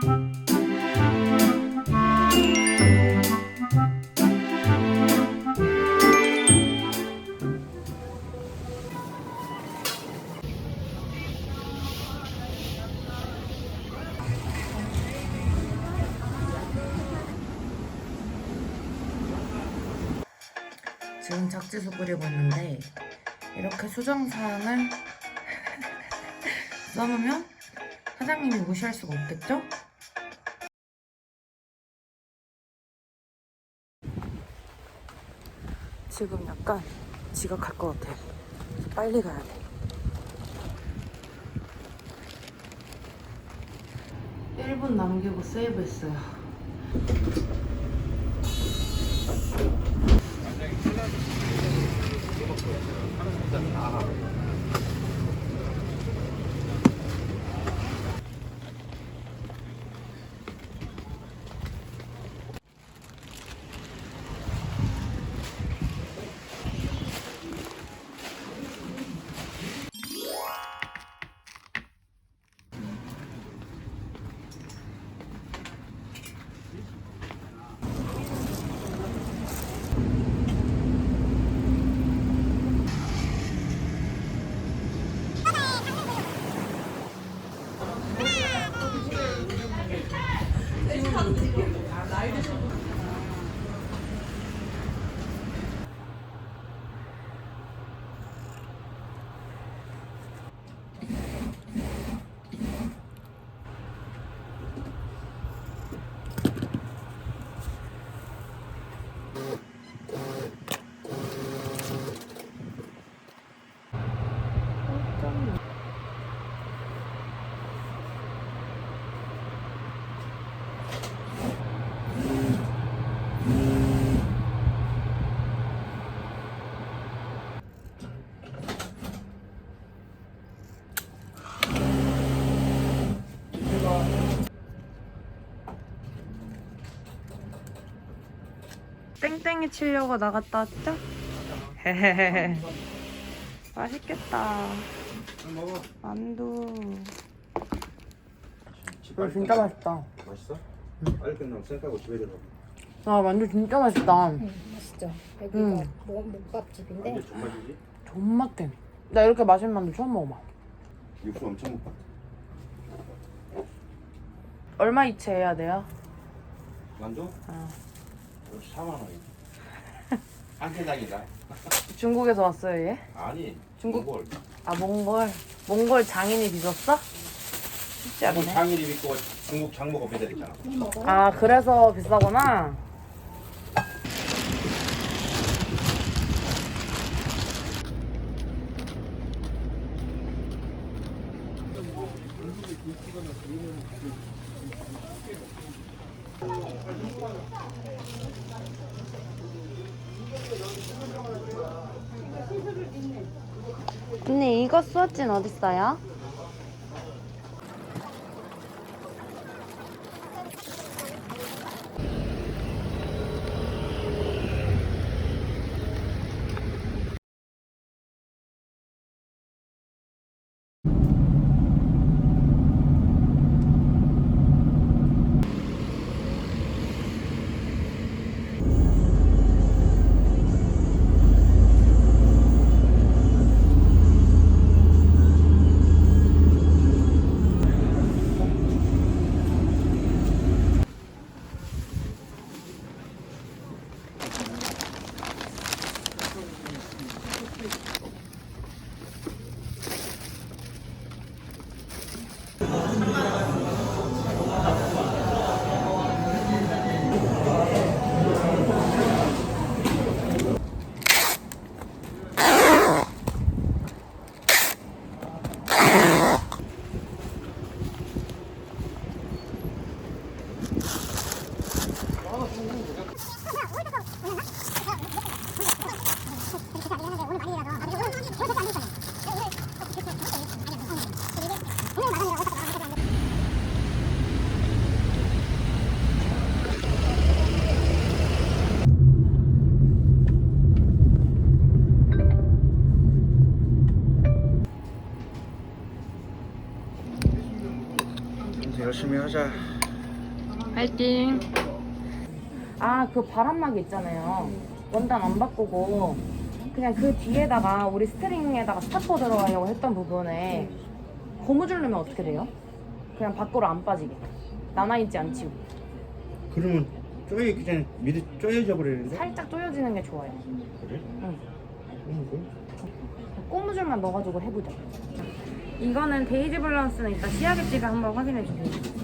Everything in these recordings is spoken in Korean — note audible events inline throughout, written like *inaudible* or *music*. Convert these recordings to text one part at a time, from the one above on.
지금 작지수 그리고 있는데 이렇게 수정사항을 *laughs* 써놓으면 사장님이 무시할 수가 없겠죠? 지금 약간 지각할 것 같아. 빨리 가야 돼. 1분 남기고 세이브했어요. バイバイ。 땡땡이 치려고 나갔다 왔죠? 헤헤헤헤. 맛있겠다. 먹어. 만두. 이거 진짜 맛있다. 맛있어? 빨리 끝나면 쌩까고 집에 들어. 아, 만두 진짜 맛있다. 응, 맛있죠. 여기가 음. 목- 목밥집인데 언제 족발이지? 존맛게. 나 이렇게 맛있는 만두 처음 먹어봐. 육수 엄청 못 봤다. 얼마 이체 해야 돼요? 만두? 어. 4만 원이지. 한 개당이다. 중국에서 왔어요, 얘? 아니. 중국- 몽골. 아, 몽골. 몽골 장인이 빚었어? 쉽지 아니 않네. 당일이 믿고 중국 장모가 배달했잖아. 아, 그래서 비싸구나. 언니 이거 수어진 어딨어요? 열심히 하자. 파이팅. 아, 그 바람막이 있잖아요. 원단 안 바꾸고 그냥 그 뒤에다가 우리 스트링에다가 스타퍼 들어가려고 했던 부분에 고무줄 넣으면 어떻게 돼요? 그냥 밖으로 안 빠지게. 나나있지 않지고. 그러면 쪼여 그냥 미리 쪼여져 버리는데. 살짝 조여지는 게 좋아요. 그래? 응. 응. 고무줄만 넣어가지고 해보자. 이거는 데이지 밸런스는 이따 시야겠지가 한번 확인해 주세요.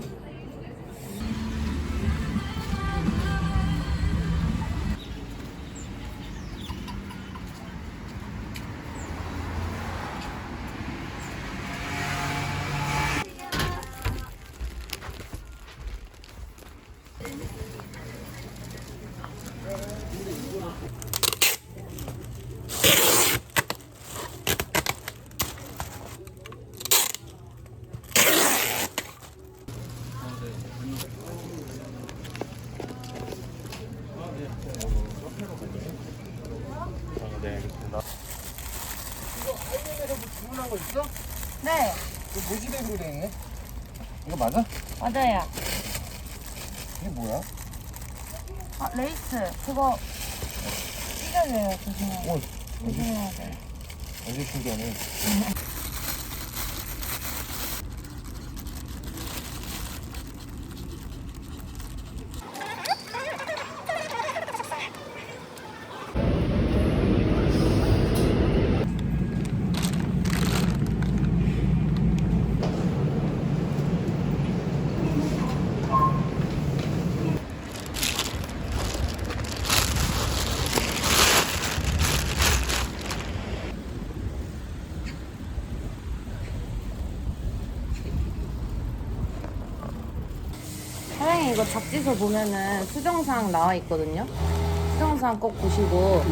네, 알겠습니다. 주문한 거 있어? 네, 이거 무지백으로 돼 있네. 이거 맞아? 맞아요. 이게 뭐야? 아, 레이스. 그거 찢어져요, 조심해요. 어, 조심해야 돼요. 아주 신기하네. *laughs* 이거 잡지서 보면은 수정사항 나와 있거든요. 수정사항 꼭 보시고